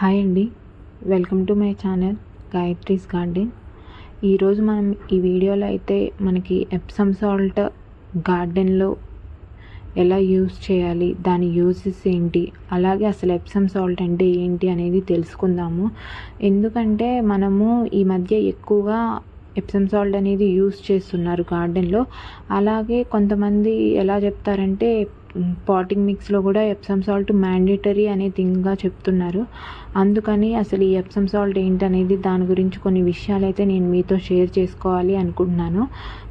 Hi అండి. Welcome to my channel Gayatri's garden. ఈరోజు మనం ఈ వీడియోలో అయితే మనకి ఎప్సమ్ సాల్ట్ గార్డెన్లో ఎలా యూస్ చేయాలి దాని యూజెస్ ఏంటి అలాగే అసలు ఎప్సమ్ సాల్ట్ అంటే ఏంటి అనేది తెలుసుకుందాము. ఎందుకంటే మనము ఈ మధ్య ఎక్కువగా ఎప్సమ్ సాల్ట్ అనేది యూస్ చేస్తున్నారు గార్డెన్లో. అలాగే కొంతమంది ఎలా చెప్తారంటే పాటింగ్ మిక్స్లో కూడా ఎప్సమ్ సాల్ట్ మ్యాండేటరీ అనే థింగ్గా చెప్తున్నారు. అందుకని అసలు ఈ ఎప్సమ్ సాల్ట్ ఏంటనేది దాని గురించి కొన్ని విషయాలు అయితే నేను మీతో షేర్ చేసుకోవాలి అనుకుంటున్నాను.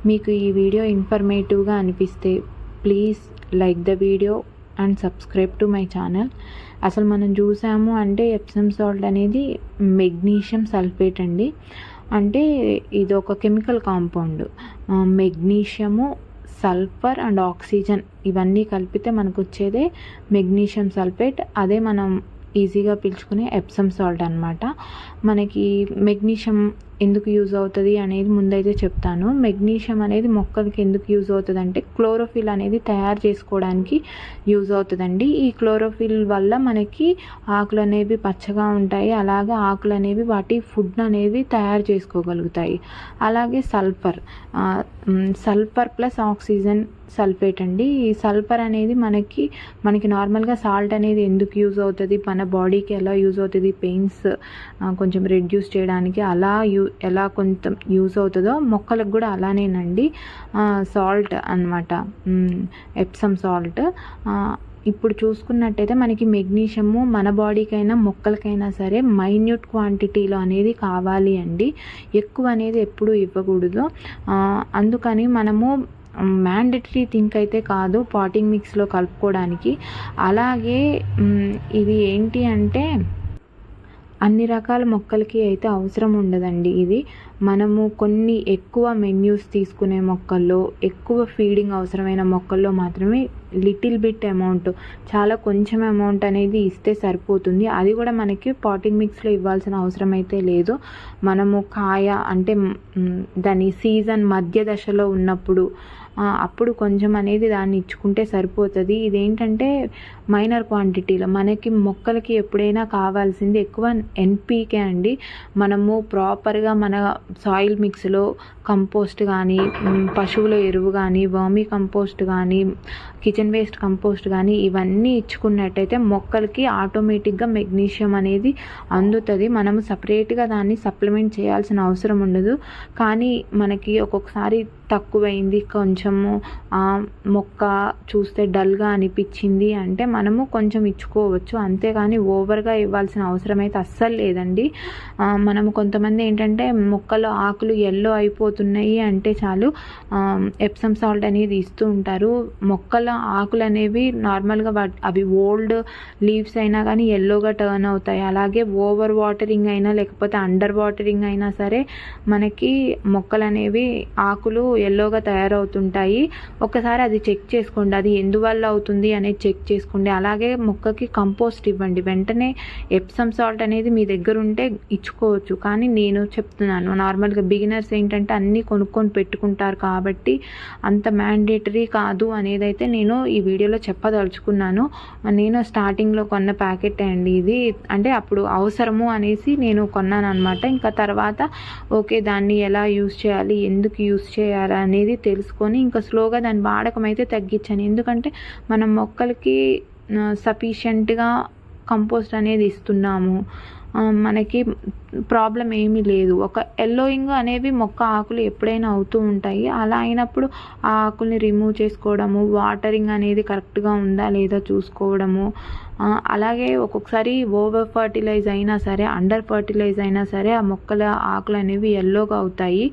మీకు ఈ వీడియో ఇన్ఫర్మేటివ్గా అనిపిస్తే please like the video and subscribe to my channel అసలు మనం చూసాము అంటే ఎప్సమ్ సాల్ట్ అనేది మెగ్నీషియం సల్ఫేట్ అండి. అంటే ఇది ఒక chemical compound magnesium sulphur and oxygen ఇవన్నీ కలిపితే మనకు వచ్చేదే మెగ్నీషియం సల్ఫేట్. అదే మనం ఈజీగా పీల్చుకునే ఎప్సమ్ సాల్ట్ అనమాట మనకి మెగ్నీషియం ఎందుకు యూజ్ అవుతుంది అనేది ముందైతే చెప్తాను. మెగ్నీషియం అనేది మొక్కలకి ఎందుకు యూజ్ అవుతుంది అంటే క్లోరోఫిల్ అనేది తయారు చేసుకోవడానికి యూజ్ అవుతుందండి. ఈ క్లోరోఫిల్ వల్ల మనకి ఆకులు అనేవి పచ్చగా ఉంటాయి. అలాగే ఆకులు అనేవి వాటి ఫుడ్ అనేవి తయారు చేసుకోగలుగుతాయి. అలాగే sulphur sulphur plus oxygen sulphate అండి. ఈ సల్ఫర్ అనేది మనకి మనకి నార్మల్గా సాల్ట్ అనేది ఎందుకు యూజ్ అవుతుంది? మన బాడీకి ఎలా యూజ్ అవుతుంది? పెయిన్స్ కొంచెం రెడ్యూస్ చేయడానికి అలా యూ ఎలా కొంచెం యూజ్ అవుతుందో మొక్కలకు కూడా అలానేనండి. సాల్ట్ అనమాట ఎప్సమ్ సాల్ట్ ఇప్పుడు చూసుకున్నట్టయితే మనకి మెగ్నీషియము మన బాడీకైనా మొక్కలకైనా సరే మైన్యూట్ క్వాంటిటీలో అనేది కావాలి అండి. ఎక్కువ అనేది ఎప్పుడు ఇవ్వకూడదు. అందుకని మనము మ్యాండటరీ థింక్ అయితే కాదు పాటింగ్ మిక్స్లో కలుపుకోవడానికి. అలాగే ఇది ఏంటి అంటే అన్ని రకాల మొక్కలకి అయితే అవసరం ఉండదండి ఇది. మనము కొన్ని ఎక్కువ మెన్యూస్ తీసుకునే మొక్కల్లో ఎక్కువ ఫీడింగ్ అవసరమైన మొక్కల్లో మాత్రమే లిటిల్ బిట్ అమౌంట్ చాలా కొంచెం అమౌంట్ అనేది ఇస్తే సరిపోతుంది. అది కూడా మనకి పాటింగ్ మిక్స్లో ఇవ్వాల్సిన అవసరం అయితే లేదు. మనము కాయ అంటే దాని సీజన్ మధ్య దశలో ఉన్నప్పుడు అప్పుడు కొంచెం అనేది దాన్ని ఇచ్చుకుంటే సరిపోతుంది. ఇదేంటంటే మైనర్ క్వాంటిటీలో మనకి మొక్కలకి ఎప్పుడైనా కావాల్సింది ఎక్కువ ఎన్పీకే అండి. మనము ప్రాపర్గా మన సాయిల్ మిక్స్లో కంపోస్ట్ కానీ పశువుల ఎరువు కానీ వర్మీ కంపోస్ట్ కానీ కిచెన్ వేస్ట్ కంపోస్ట్ కానీ ఇవన్నీ ఇచ్చుకున్నట్టయితే మొక్కలకి ఆటోమేటిక్గా మెగ్నీషియం అనేది అందుతుంది. మనము సపరేట్గా దాన్ని సప్లిమెంట్ చేయాల్సిన అవసరం ఉండదు. కానీ మనకి ఒక్కొక్కసారి తక్కువైంది కొంచెము మొక్క చూస్తే డల్గా అనిపించింది అంటే మనము కొంచెం ఇచ్చుకోవచ్చు. అంతేగాని ఓవర్గా ఇవ్వాల్సిన అవసరం అయితే అస్సలు లేదండి. మనము కొంతమంది ఏంటంటే మొక్క మొక్కలో ఆకులు ఎల్లో అయిపోతున్నాయి అంటే చాలు ఎప్సమ్ సాల్ట్ అనేది ఇస్తూ ఉంటారు. మొక్కల ఆకులు అనేవి నార్మల్గా అవి ఓల్డ్ లీవ్స్ అయినా కానీ ఎల్లోగా టర్న్ అవుతాయి. అలాగే ఓవర్ వాటరింగ్ అయినా లేకపోతే అండర్ వాటరింగ్ అయినా సరే మనకి మొక్కలు అనేవి ఆకులు ఎల్లోగా తయారవుతుంటాయి. ఒకసారి అది చెక్ చేసుకోండి. అది ఎందువల్ల అవుతుంది అనేది చెక్ చేసుకోండి. అలాగే మొక్కకి కంపోస్ట్ ఇవ్వండి. వెంటనే ఎప్సమ్ సాల్ట్ అనేది మీ దగ్గర ఉంటే ఇచ్చుకోవచ్చు. కానీ నేను చెప్తున్నాను నార్మల్గా బిగినర్స్ ఏంటంటే అన్నీ కొనుక్కొని పెట్టుకుంటారు కాబట్టి అంత మ్యాండేటరీ కాదు అనేది అయితే నేను ఈ వీడియోలో చెప్పదలుచుకున్నాను. నేను స్టార్టింగ్లో కొన్న ప్యాకెట్ అండి ఇది. అంటే అప్పుడు అవసరము అనేసి నేను కొన్నాను అనమాట ఇంకా తర్వాత ఓకే దాన్ని ఎలా యూస్ చేయాలి ఎందుకు యూస్ చేయాలి అనేది తెలుసుకొని ఇంకా స్లోగా దాని వాడకం అయితే తగ్గించాను. ఎందుకంటే మనం మొక్కలకి సఫిషియెంట్గా కంపోస్ట్ అనేది ఇస్తున్నాము. మనకి ప్రాబ్లం ఏమీ లేదు. ఒక ఎల్లోయింగ్ అనేవి మొక్క ఆకులు ఎప్పుడైనా అవుతూ ఉంటాయి. అలా అయినప్పుడు ఆ ఆకుల్ని రిమూవ్ చేసుకోవడము వాటరింగ్ అనేది కరెక్ట్గా ఉందా లేదా చూసుకోవడము అలాగే ఒక్కొక్కసారి ఓవర్ ఫర్టిలైజ్ అయినా సరే అండర్ ఫర్టిలైజ్ అయినా సరే ఆ మొక్కల ఆకులు అనేవి ఎల్లోగా అవుతాయి.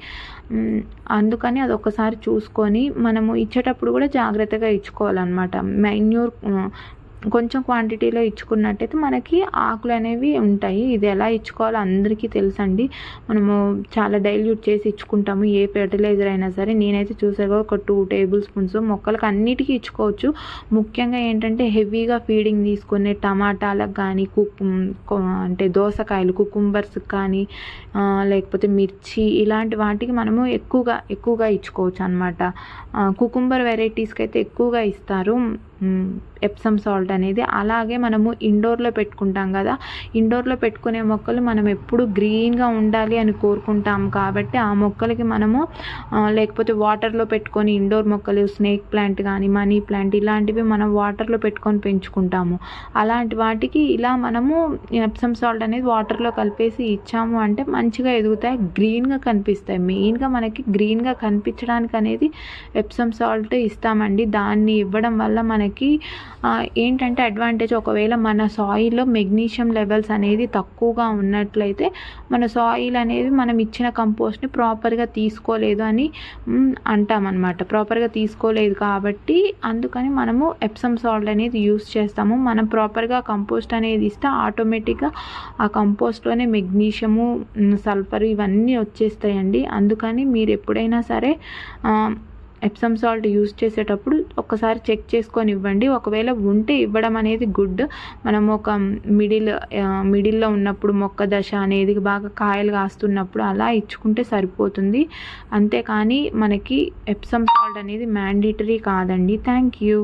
అందుకని అది ఒకసారి చూసుకొని మనము ఇచ్చేటప్పుడు కూడా జాగ్రత్తగా ఇచ్చుకోవాలన్నమాట. మెన్యూర్ కొంచెం క్వాంటిటీలో ఇచ్చుకున్నట్టయితే మనకి ఆకులు అనేవి ఉంటాయి. ఇది ఎలా ఇచ్చుకోవాలో అందరికీ తెలుసండి. మనము చాలా డైల్యూట్ చేసి ఇచ్చుకుంటాము. ఏ ఫెర్టిలైజర్ అయినా సరే నేనైతే చూసాగా ఒక టూ టేబుల్ స్పూన్స్ మొక్కలకు అన్నిటికీ ఇచ్చుకోవచ్చు. ముఖ్యంగా ఏంటంటే హెవీగా ఫీడింగ్ తీసుకునే టమాటాలకు కానీ కుకు అంటే దోసకాయలు కుకుంబర్స్ కానీ లేకపోతే మిర్చి ఇలాంటి వాటికి మనము ఎక్కువగా ఎక్కువగా ఇచ్చుకోవచ్చు అనమాట కుకుంబర్ వెరైటీస్కి అయితే ఎక్కువగా ఇస్తారు. ఎప్సమ్ సాల్ట్ అనేది. అలాగే మనము ఇండోర్లో పెట్టుకుంటాం కదా. ఇండోర్లో పెట్టుకునే మొక్కలు మనం ఎప్పుడు గ్రీన్గా ఉండాలి అని కోరుకుంటాం కాబట్టి ఆ మొక్కలకి మనము లేకపోతే వాటర్లో పెట్టుకొని ఇండోర్ మొక్కలు స్నేక్ ప్లాంట్ కానీ మనీ ప్లాంట్ ఇలాంటివి మనం వాటర్లో పెట్టుకొని పెంచుకుంటాము. అలాంటి వాటికి ఇలా మనము ఎప్సమ్ సాల్ట్ అనేది వాటర్లో కలిపేసి ఇచ్చాము అంటే మంచిగా ఎదుగుతాయి గ్రీన్గా కనిపిస్తాయి. మెయిన్గా మనకి గ్రీన్గా కనిపించడానికి అనేది ఎప్సమ్ సాల్ట్ ఇస్తామండి. దాన్ని ఇవ్వడం వల్ల మన మనకి ఏంటంటే అడ్వాంటేజ్ ఒకవేళ మన సాయిల్లో మెగ్నీషియం లెవెల్స్ అనేది తక్కువగా ఉన్నట్లయితే మన సాయిల్ అనేది మనం ఇచ్చిన కంపోస్ట్ని ప్రాపర్గా తీసుకోలేదు అని అంటామన్నమాట. ప్రాపర్గా తీసుకోలేదు కాబట్టి అందుకని మనము ఎప్సమ్ సాల్ట్ అనేది యూస్ చేస్తాము. మనం ప్రాపర్గా కంపోస్ట్ అనేది ఇస్తే ఆటోమేటిక్గా ఆ కంపోస్ట్లోనే మెగ్నీషియము సల్ఫర్ ఇవన్నీ వచ్చేస్తాయండి. అందుకని మీరు ఎప్పుడైనా సరే ఎప్సమ్ సాల్ట్ యూస్ చేసేటప్పుడు ఒకసారి చెక్ చేసుకొని ఇవ్వండి. ఒకవేళ ఉంటే ఇవ్వడం అనేది గుడ్ మనం ఒక మిడిల్ మిడిల్లో ఉన్నప్పుడు మొక్క దశ అనేది బాగా కాయలు కాస్తున్నప్పుడు అలా ఇచ్చుకుంటే సరిపోతుంది. అంతేకాని మనకి ఎప్సమ్ సాల్ట్ అనేది మ్యాండేటరీ కాదండి. Thank you